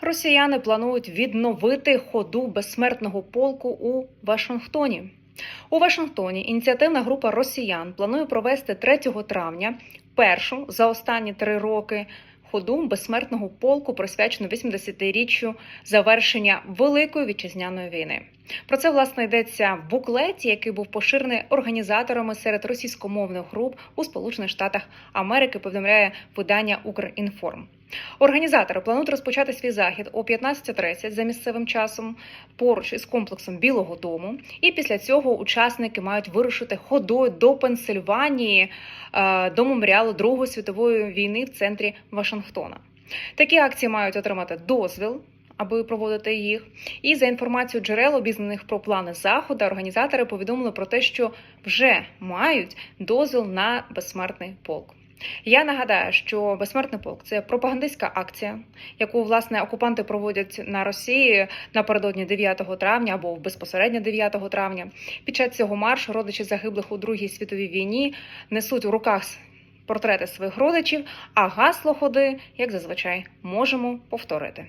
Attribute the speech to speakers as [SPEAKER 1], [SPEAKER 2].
[SPEAKER 1] Росіяни планують відновити ходу безсмертного полку у Вашингтоні. У Вашингтоні ініціативна група росіян планує провести 3 травня першу за останні три роки ходу безсмертного полку, присвячену 80-річчю завершення Великої вітчизняної війни. Про це власне йдеться в буклеті, який був поширений організаторами серед російськомовних груп у Сполучених Штатах Америки. Повідомляє видання Укрінформ. Організатори планують розпочати свій захід о 15.30 за місцевим часом поруч із комплексом Білого Дому. І після цього учасники мають вирушити ходою до Пенсильванії е, до меморіалу Другої світової війни в центрі Вашингтона. Такі акції мають отримати дозвіл. Аби проводити їх, і за інформацією джерел, обізнаних про плани заходу, організатори повідомили про те, що вже мають дозвіл на безсмертний полк. Я нагадаю, що безсмертний полк це пропагандистська акція, яку власне окупанти проводять на Росії напередодні 9 травня або безпосередньо 9 травня. Під час цього маршу родичі загиблих у Другій світовій війні несуть у руках портрети своїх родичів, а гасло ходи, як зазвичай, можемо повторити.